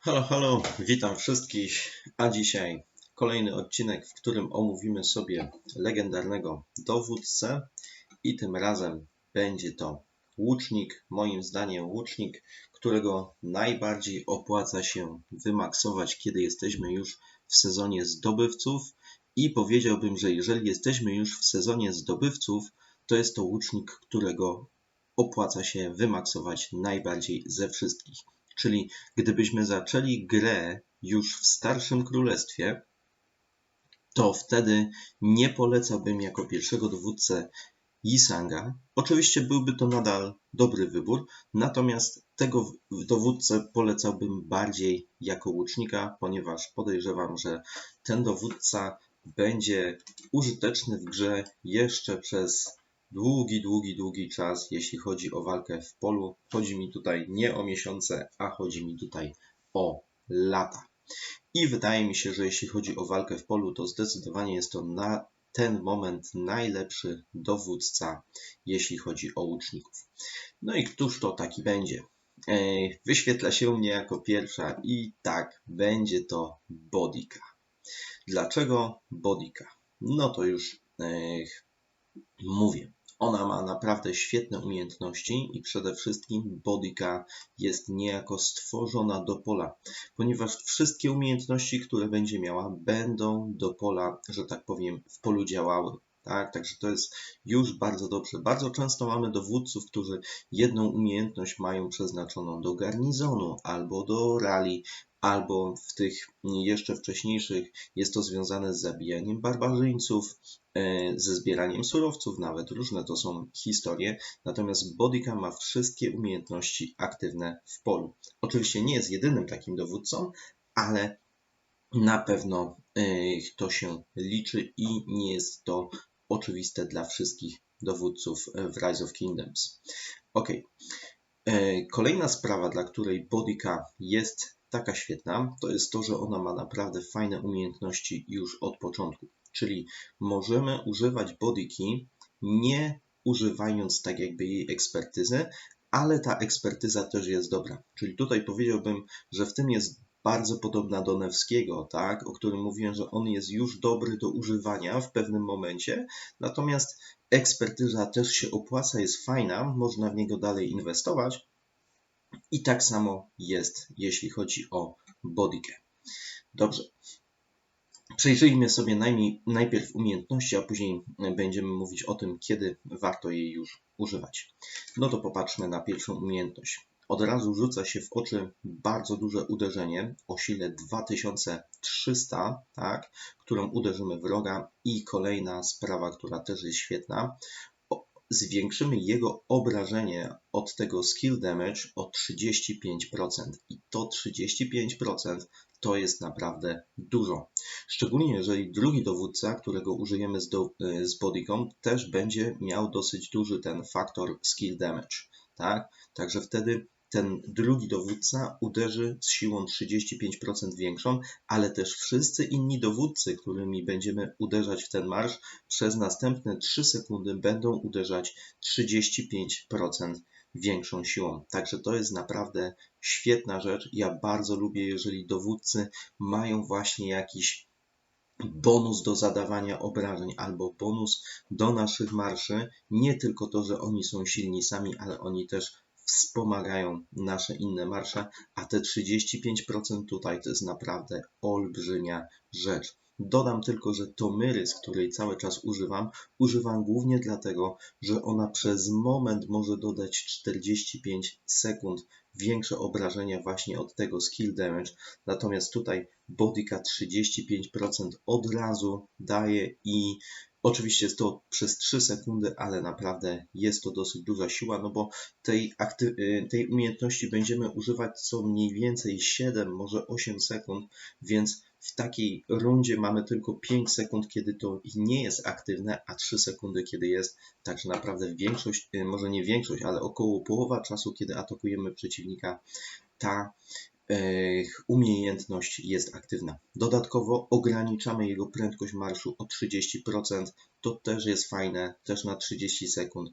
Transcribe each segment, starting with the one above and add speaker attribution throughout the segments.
Speaker 1: Halo, halo, witam wszystkich. A dzisiaj kolejny odcinek, w którym omówimy sobie legendarnego dowódcę i tym razem będzie to łucznik, moim zdaniem łucznik, którego najbardziej opłaca się wymaksować, kiedy jesteśmy już w sezonie zdobywców i powiedziałbym, że jeżeli jesteśmy już w sezonie zdobywców, to jest to łucznik, którego opłaca się wymaksować najbardziej ze wszystkich. Czyli gdybyśmy zaczęli grę już w Starszym Królestwie, to wtedy nie polecałbym jako pierwszego dowódcę Yisanga. Oczywiście byłby to nadal dobry wybór, natomiast tego dowódcę polecałbym bardziej jako łucznika, ponieważ podejrzewam, że ten dowódca będzie użyteczny w grze jeszcze przez długi, długi, długi czas, jeśli chodzi o walkę w polu. Chodzi mi tutaj nie o miesiące, a chodzi mi tutaj o lata. I wydaje mi się, że jeśli chodzi o walkę w polu, to zdecydowanie jest to na ten moment najlepszy dowódca, jeśli chodzi o łuczników. No i któż to taki będzie? Wyświetla się mnie jako pierwsza i tak, będzie to Bodika. Dlaczego Bodika? No to już mówię. Ona ma naprawdę świetne umiejętności i przede wszystkim Bodyka jest niejako stworzona do pola, ponieważ wszystkie umiejętności, które będzie miała, będą do pola, że tak powiem, w polu działały. Tak, także to jest już bardzo dobrze. Bardzo często mamy dowódców, którzy jedną umiejętność mają przeznaczoną do garnizonu albo do rali, albo w tych jeszcze wcześniejszych jest to związane z zabijaniem barbarzyńców, ze zbieraniem surowców, nawet różne to są historie. Natomiast Bodyka ma wszystkie umiejętności aktywne w polu. Oczywiście nie jest jedynym takim dowódcą, ale na pewno e, to się liczy i nie jest to oczywiste dla wszystkich dowódców w Rise of Kingdoms. Ok. E, kolejna sprawa, dla której Bodyka jest taka świetna, to jest to, że ona ma naprawdę fajne umiejętności już od początku. Czyli możemy używać bodyki nie używając tak jakby jej ekspertyzy, ale ta ekspertyza też jest dobra. Czyli tutaj powiedziałbym, że w tym jest bardzo podobna do Newskiego, tak, o którym mówiłem, że on jest już dobry do używania w pewnym momencie, natomiast ekspertyza też się opłaca, jest fajna, można w niego dalej inwestować, i tak samo jest, jeśli chodzi o bodykę. Dobrze. Przejrzyjmy sobie najmniej, najpierw umiejętności, a później będziemy mówić o tym, kiedy warto jej już używać. No to popatrzmy na pierwszą umiejętność. Od razu rzuca się w oczy bardzo duże uderzenie o sile 2300, tak, którą uderzymy wroga i kolejna sprawa, która też jest świetna, zwiększymy jego obrażenie od tego skill damage o 35%. I to 35% to jest naprawdę dużo. Szczególnie jeżeli drugi dowódca, którego użyjemy z, do, z bodyką, też będzie miał dosyć duży ten faktor skill damage. Tak? Także wtedy ten drugi dowódca uderzy z siłą 35% większą, ale też wszyscy inni dowódcy, którymi będziemy uderzać w ten marsz, przez następne 3 sekundy będą uderzać 35% większą siłą. Także to jest naprawdę świetna rzecz. Ja bardzo lubię, jeżeli dowódcy mają właśnie jakiś bonus do zadawania obrażeń albo bonus do naszych marszy. Nie tylko to, że oni są silni sami, ale oni też wspomagają nasze inne marsze, a te 35% tutaj to jest naprawdę olbrzymia rzecz. Dodam tylko, że Tomyrys, której cały czas używam, używam głównie dlatego, że ona przez moment może dodać 45 sekund większe obrażenia właśnie od tego skill damage. Natomiast tutaj Bodyka 35% od razu daje i Oczywiście jest to przez 3 sekundy, ale naprawdę jest to dosyć duża siła, no bo tej, y, tej umiejętności będziemy używać co mniej więcej 7, może 8 sekund, więc w takiej rundzie mamy tylko 5 sekund, kiedy to nie jest aktywne, a 3 sekundy, kiedy jest. Także naprawdę większość, y, może nie większość, ale około połowa czasu, kiedy atakujemy przeciwnika, ta umiejętność jest aktywna. Dodatkowo ograniczamy jego prędkość marszu o 30%. To też jest fajne, też na 30 sekund.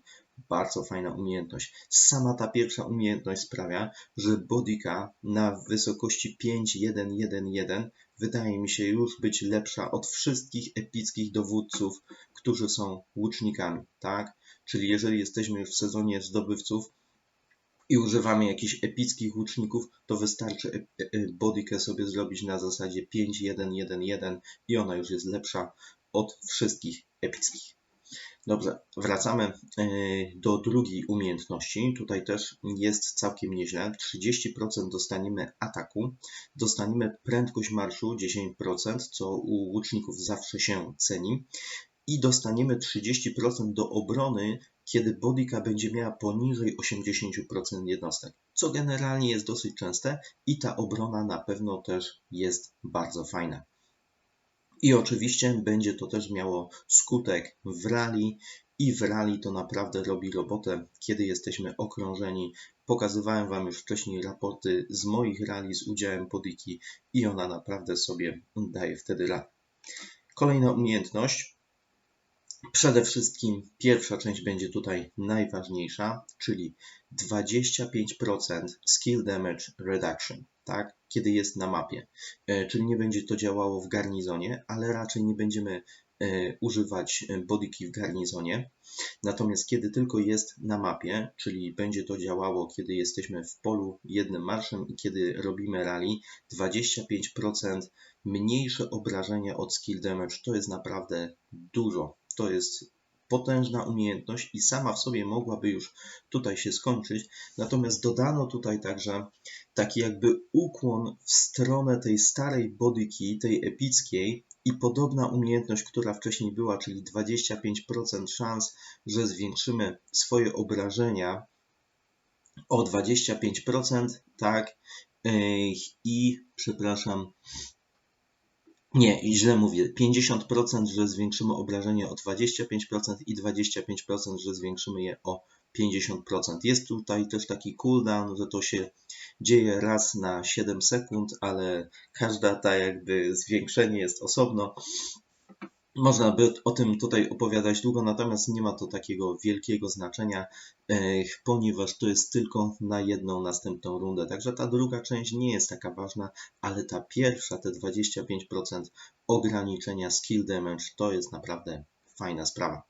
Speaker 1: Bardzo fajna umiejętność. Sama ta pierwsza umiejętność sprawia, że bodyka na wysokości 5.1.1.1 wydaje mi się już być lepsza od wszystkich epickich dowódców, którzy są łucznikami, tak? Czyli jeżeli jesteśmy już w sezonie zdobywców, i używamy jakichś epickich łuczników, to wystarczy e, e, bodykę sobie zrobić na zasadzie 5-1-1-1 i ona już jest lepsza od wszystkich epickich. Dobrze, wracamy e, do drugiej umiejętności. Tutaj też jest całkiem nieźle. 30% dostaniemy ataku, dostaniemy prędkość marszu 10%, co u łuczników zawsze się ceni i dostaniemy 30% do obrony, kiedy bodyka będzie miała poniżej 80% jednostek, co generalnie jest dosyć częste i ta obrona na pewno też jest bardzo fajna. I oczywiście będzie to też miało skutek w rally i w rally to naprawdę robi robotę, kiedy jesteśmy okrążeni. Pokazywałem Wam już wcześniej raporty z moich rally z udziałem Podiki i ona naprawdę sobie daje wtedy radę. Kolejna umiejętność Przede wszystkim pierwsza część będzie tutaj najważniejsza, czyli 25% skill damage reduction, tak? Kiedy jest na mapie. E, czyli nie będzie to działało w garnizonie, ale raczej nie będziemy e, używać bodyki w garnizonie. Natomiast kiedy tylko jest na mapie, czyli będzie to działało, kiedy jesteśmy w polu jednym marszem i kiedy robimy rally, 25% mniejsze obrażenia od skill damage to jest naprawdę dużo to jest potężna umiejętność i sama w sobie mogłaby już tutaj się skończyć. Natomiast dodano tutaj także taki jakby ukłon w stronę tej starej bodyki, tej epickiej i podobna umiejętność, która wcześniej była, czyli 25% szans, że zwiększymy swoje obrażenia o 25%, tak, i przepraszam, nie, źle mówię. 50%, że zwiększymy obrażenie o 25% i 25%, że zwiększymy je o 50%. Jest tutaj też taki cooldown, że to się dzieje raz na 7 sekund, ale każda ta jakby zwiększenie jest osobno. Można by o tym tutaj opowiadać długo, natomiast nie ma to takiego wielkiego znaczenia, ponieważ to jest tylko na jedną następną rundę. Także ta druga część nie jest taka ważna, ale ta pierwsza, te 25% ograniczenia skill damage, to jest naprawdę fajna sprawa.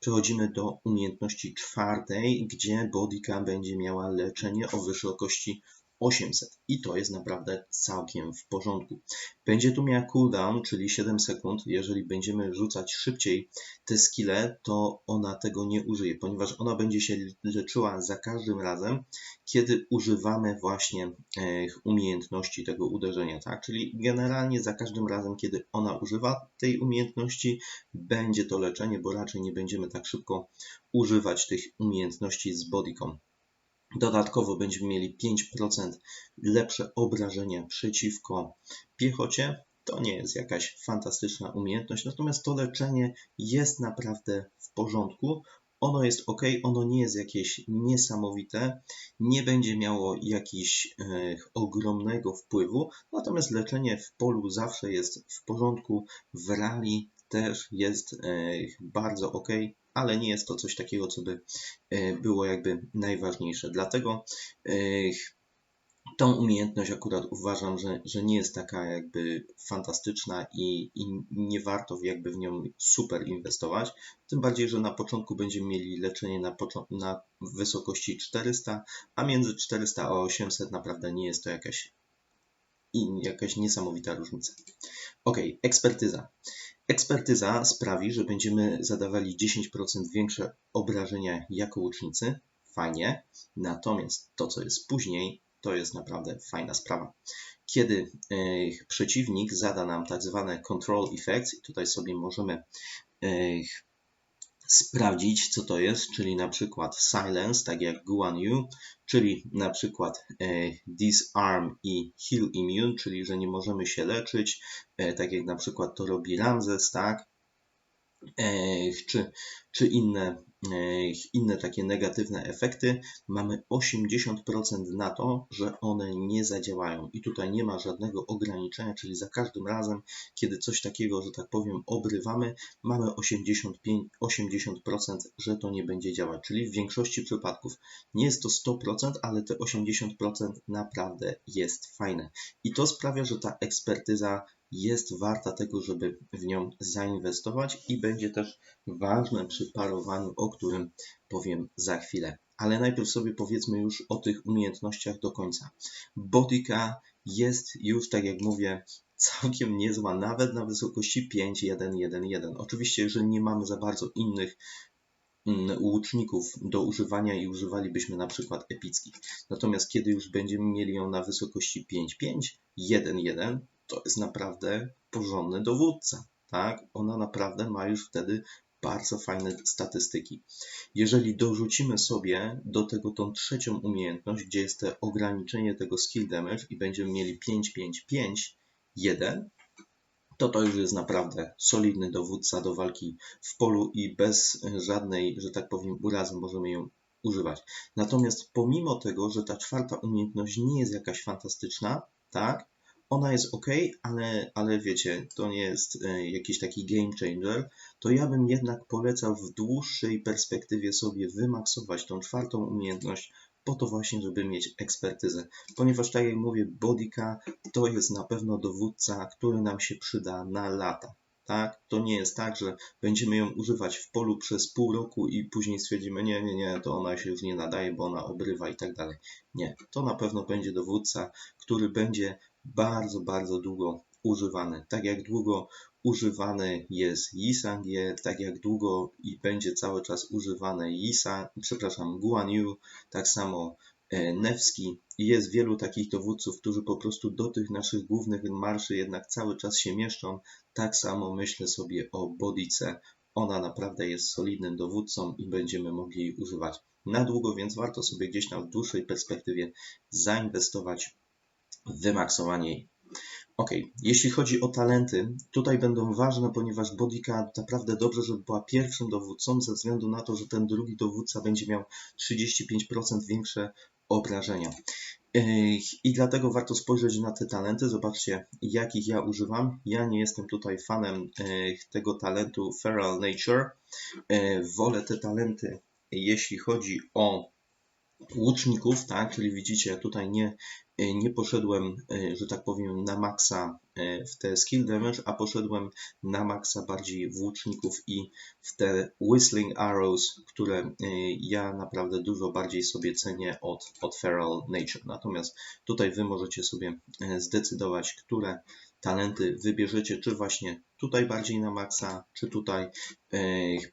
Speaker 1: Przechodzimy do umiejętności czwartej, gdzie bodyka będzie miała leczenie o wysokości 800 i to jest naprawdę całkiem w porządku. Będzie tu miała cooldown, czyli 7 sekund. Jeżeli będziemy rzucać szybciej te skille, to ona tego nie użyje, ponieważ ona będzie się leczyła za każdym razem, kiedy używamy właśnie e, umiejętności tego uderzenia, tak? Czyli generalnie za każdym razem, kiedy ona używa tej umiejętności, będzie to leczenie, bo raczej nie będziemy tak szybko używać tych umiejętności z bodycom. Dodatkowo będziemy mieli 5% lepsze obrażenia przeciwko piechocie. To nie jest jakaś fantastyczna umiejętność, natomiast to leczenie jest naprawdę w porządku. Ono jest ok, ono nie jest jakieś niesamowite, nie będzie miało jakiegoś e, ogromnego wpływu, natomiast leczenie w polu zawsze jest w porządku, w rally też jest e, bardzo ok, ale nie jest to coś takiego, co by e, było jakby najważniejsze. Dlatego e, tą umiejętność akurat uważam, że, że nie jest taka jakby fantastyczna i, i nie warto jakby w nią super inwestować. Tym bardziej, że na początku będziemy mieli leczenie na, na wysokości 400, a między 400 a 800 naprawdę nie jest to jakaś, jakaś niesamowita różnica. Ok, ekspertyza. Ekspertyza sprawi, że będziemy zadawali 10% większe obrażenia jako łucznicy. Fajnie. Natomiast to, co jest później, to jest naprawdę fajna sprawa. Kiedy e, przeciwnik zada nam tak zwane control effects, tutaj sobie możemy e, sprawdzić, co to jest, czyli na przykład silence, tak jak Guan Yu, czyli na przykład e, disarm i heal immune, czyli że nie możemy się leczyć, e, tak jak na przykład to robi Ramses, tak? E, czy, czy inne inne takie negatywne efekty, mamy 80% na to, że one nie zadziałają. I tutaj nie ma żadnego ograniczenia, czyli za każdym razem, kiedy coś takiego, że tak powiem, obrywamy, mamy 85, 80%, że to nie będzie działać. Czyli w większości przypadków nie jest to 100%, ale te 80% naprawdę jest fajne. I to sprawia, że ta ekspertyza jest warta tego, żeby w nią zainwestować i będzie też ważne przy parowaniu, o którym powiem za chwilę. Ale najpierw sobie powiedzmy już o tych umiejętnościach do końca. Bodyka jest już, tak jak mówię, całkiem niezła, nawet na wysokości 5.1.1.1. Oczywiście, jeżeli nie mamy za bardzo innych mm, łuczników do używania i używalibyśmy na przykład epickich. Natomiast kiedy już będziemy mieli ją na wysokości 5.5.1.1, to jest naprawdę porządny dowódca. Tak? Ona naprawdę ma już wtedy bardzo fajne statystyki. Jeżeli dorzucimy sobie do tego tą trzecią umiejętność, gdzie jest to ograniczenie tego skill damage i będziemy mieli 5, 5, 5, 1, to to już jest naprawdę solidny dowódca do walki w polu i bez żadnej, że tak powiem, urazy możemy ją używać. Natomiast pomimo tego, że ta czwarta umiejętność nie jest jakaś fantastyczna, tak, ona jest ok, ale, ale wiecie, to nie jest e, jakiś taki game changer, to ja bym jednak polecał w dłuższej perspektywie sobie wymaksować tą czwartą umiejętność po to właśnie, żeby mieć ekspertyzę. Ponieważ tak jak mówię, Bodyka to jest na pewno dowódca, który nam się przyda na lata. Tak? To nie jest tak, że będziemy ją używać w polu przez pół roku i później stwierdzimy, nie, nie, nie, to ona się już nie nadaje, bo ona obrywa i tak dalej. Nie, to na pewno będzie dowódca, który będzie bardzo, bardzo długo używany. Tak jak długo używany jest Yisangie, tak jak długo i będzie cały czas używany Yisa, przepraszam, Guan Yu, tak samo e, Nevski. I jest wielu takich dowódców, którzy po prostu do tych naszych głównych marszy jednak cały czas się mieszczą. Tak samo myślę sobie o Bodice. Ona naprawdę jest solidnym dowódcą i będziemy mogli jej używać na długo, więc warto sobie gdzieś w dłuższej perspektywie zainwestować wymaksowanie Ok, jeśli chodzi o talenty, tutaj będą ważne, ponieważ Bodyka naprawdę dobrze, żeby była pierwszym dowódcą, ze względu na to, że ten drugi dowódca będzie miał 35% większe obrażenia. I dlatego warto spojrzeć na te talenty. Zobaczcie, jakich ja używam. Ja nie jestem tutaj fanem tego talentu Feral Nature. Wolę te talenty, jeśli chodzi o łuczników, tak, czyli widzicie, tutaj nie E, nie poszedłem, e, że tak powiem, na maksa e, w te skill damage, a poszedłem na maksa bardziej w łuczników i w te whistling arrows, które ja naprawdę dużo bardziej sobie cenię od, od Feral Nature. Natomiast tutaj Wy możecie sobie zdecydować, które talenty wybierzecie, czy właśnie tutaj bardziej na maksa, czy tutaj,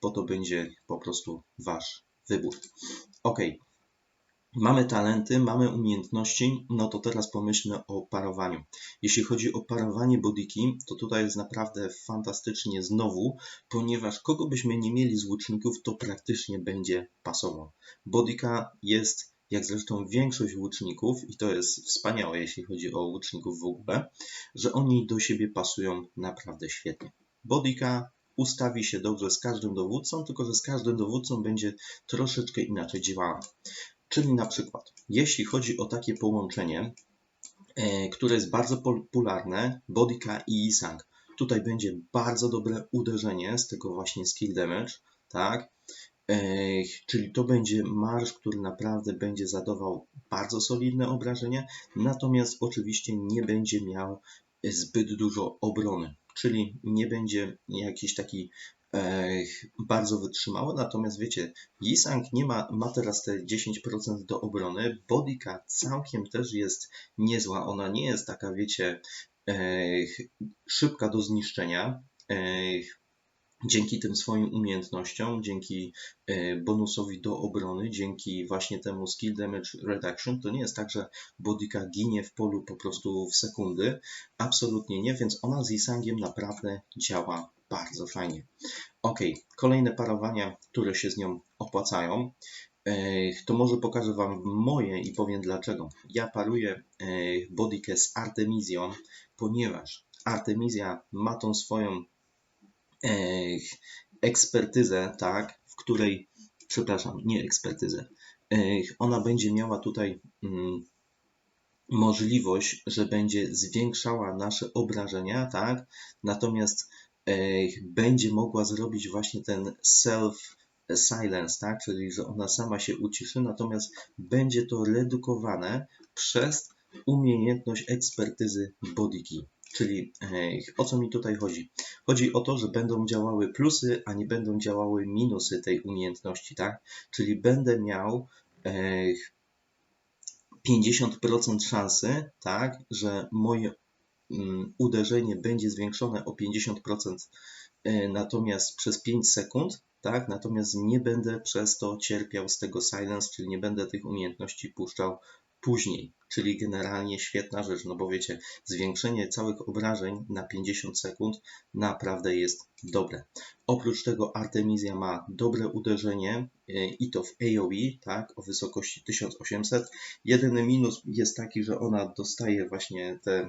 Speaker 1: po to będzie po prostu Wasz wybór. Ok, Mamy talenty, mamy umiejętności, no to teraz pomyślmy o parowaniu. Jeśli chodzi o parowanie bodyki, to tutaj jest naprawdę fantastycznie znowu, ponieważ kogo byśmy nie mieli z łuczników, to praktycznie będzie pasował. Bodyka jest, jak zresztą większość łuczników, i to jest wspaniałe, jeśli chodzi o łuczników w ogóle, że oni do siebie pasują naprawdę świetnie. Bodyka ustawi się dobrze z każdym dowódcą, tylko że z każdym dowódcą będzie troszeczkę inaczej działała. Czyli na przykład, jeśli chodzi o takie połączenie, e, które jest bardzo popularne, Bodyka i Isang, tutaj będzie bardzo dobre uderzenie z tego właśnie skill damage, tak? E, czyli to będzie marsz, który naprawdę będzie zadawał bardzo solidne obrażenia, natomiast oczywiście nie będzie miał zbyt dużo obrony, czyli nie będzie jakiś taki bardzo wytrzymałe, natomiast wiecie, Yisang nie ma, ma teraz te 10% do obrony, Bodyka całkiem też jest niezła, ona nie jest taka, wiecie, szybka do zniszczenia, dzięki tym swoim umiejętnościom, dzięki e, bonusowi do obrony, dzięki właśnie temu skill damage reduction, to nie jest tak, że bodyka ginie w polu po prostu w sekundy. Absolutnie nie, więc ona z Isangiem naprawdę działa bardzo fajnie. Ok, kolejne parowania, które się z nią opłacają. E, to może pokażę Wam moje i powiem dlaczego. Ja paruję e, bodykę z Artemizją, ponieważ Artemizja ma tą swoją ekspertyzę, tak, w której przepraszam, nie ekspertyzę. E, ona będzie miała tutaj mm, możliwość, że będzie zwiększała nasze obrażenia, tak? Natomiast e, będzie mogła zrobić właśnie ten self silence, tak? Czyli że ona sama się uciszy, natomiast będzie to redukowane przez umiejętność ekspertyzy body key. Czyli o co mi tutaj chodzi? Chodzi o to, że będą działały plusy, a nie będą działały minusy tej umiejętności, tak? Czyli będę miał 50% szansy, tak, że moje mm, uderzenie będzie zwiększone o 50%, e, natomiast przez 5 sekund, tak, natomiast nie będę przez to cierpiał z tego silence, czyli nie będę tych umiejętności puszczał później, czyli generalnie świetna rzecz, no bo wiecie, zwiększenie całych obrażeń na 50 sekund naprawdę jest dobre. Oprócz tego Artemisia ma dobre uderzenie e, i to w AoE, tak, o wysokości 1800. Jedyny minus jest taki, że ona dostaje właśnie te, e,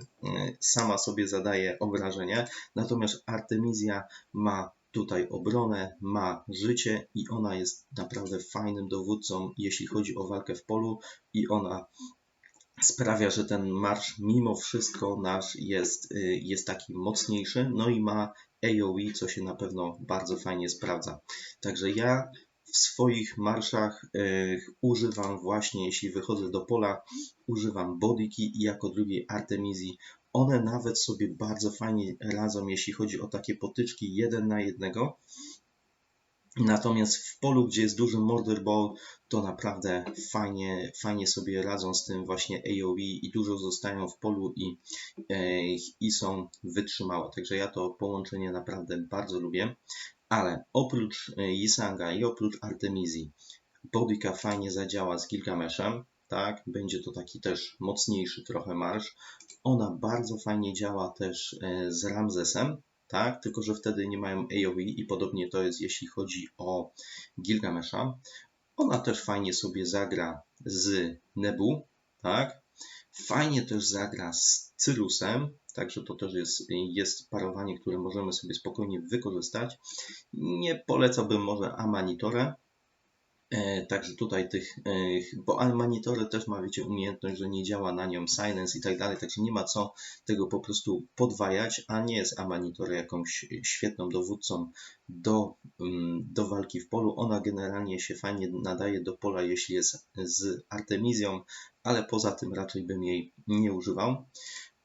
Speaker 1: sama sobie zadaje obrażenia, natomiast Artemisia ma tutaj obronę, ma życie i ona jest naprawdę fajnym dowódcą, jeśli chodzi o walkę w polu i ona sprawia, że ten marsz mimo wszystko nasz jest, y, jest taki mocniejszy, no i ma AoE, co się na pewno bardzo fajnie sprawdza. Także ja w swoich marszach y, używam właśnie, jeśli wychodzę do pola, używam bodyki i jako drugiej Artemizji one nawet sobie bardzo fajnie radzą, jeśli chodzi o takie potyczki jeden na jednego. Natomiast w polu, gdzie jest duży murder ball, to naprawdę fajnie, fajnie sobie radzą z tym właśnie AOE i dużo zostają w polu i, e, i są wytrzymałe. Także ja to połączenie naprawdę bardzo lubię. Ale oprócz Yisanga i oprócz Artemizji, Bodyka fajnie zadziała z Gilgameshem tak? Będzie to taki też mocniejszy trochę marsz. Ona bardzo fajnie działa też e, z Ramzesem, tak? Tylko, że wtedy nie mają AoE i podobnie to jest jeśli chodzi o Gilgamesha. Ona też fajnie sobie zagra z Nebu, tak? Fajnie też zagra z Cyrusem, także to też jest, jest parowanie, które możemy sobie spokojnie wykorzystać. Nie polecałbym może Amanitorę, także tutaj tych, e, bo Almanitory też ma, wiecie, umiejętność, że nie działa na nią silence i tak dalej, także nie ma co tego po prostu podwajać, a nie jest Amanitor jakąś świetną dowódcą do, mm, do walki w polu. Ona generalnie się fajnie nadaje do pola, jeśli jest z Artemizją, ale poza tym raczej bym jej nie używał.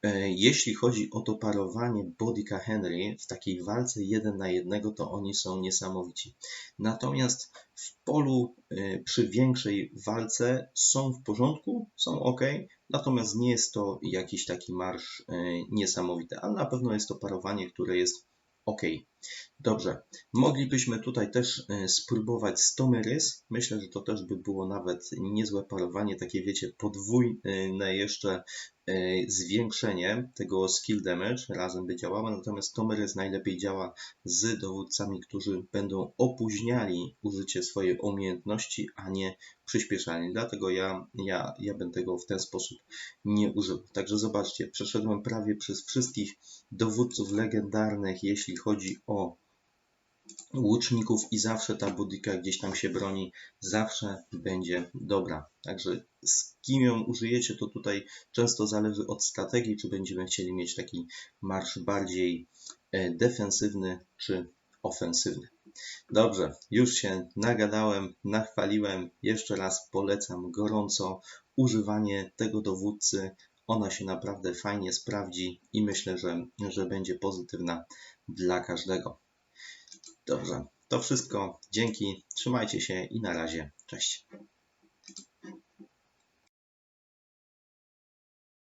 Speaker 1: E, jeśli chodzi o to parowanie Bodica Henry w takiej walce jeden na jednego, to oni są niesamowici. Natomiast w polu e, przy większej walce są w porządku, są ok, natomiast nie jest to jakiś taki marsz e, niesamowity, ale na pewno jest to parowanie, które jest ok. Dobrze, moglibyśmy tutaj też spróbować Stomerys. Myślę, że to też by było nawet niezłe parowanie, takie wiecie, podwójne jeszcze E, zwiększenie tego skill damage razem by działało, natomiast Tomerys najlepiej działa z dowódcami, którzy będą opóźniali użycie swojej umiejętności, a nie przyspieszali. Dlatego ja, ja, ja bym tego w ten sposób nie użył. Także zobaczcie, przeszedłem prawie przez wszystkich dowódców legendarnych, jeśli chodzi o łuczników i zawsze ta budika gdzieś tam się broni, zawsze będzie dobra. Także z kim ją użyjecie, to tutaj często zależy od strategii, czy będziemy chcieli mieć taki marsz bardziej e, defensywny, czy ofensywny. Dobrze, już się nagadałem, nachwaliłem. Jeszcze raz polecam gorąco używanie tego dowódcy. Ona się naprawdę fajnie sprawdzi i myślę, że, że będzie pozytywna dla każdego. Dobrze, to wszystko. Dzięki, trzymajcie się i na razie. Cześć.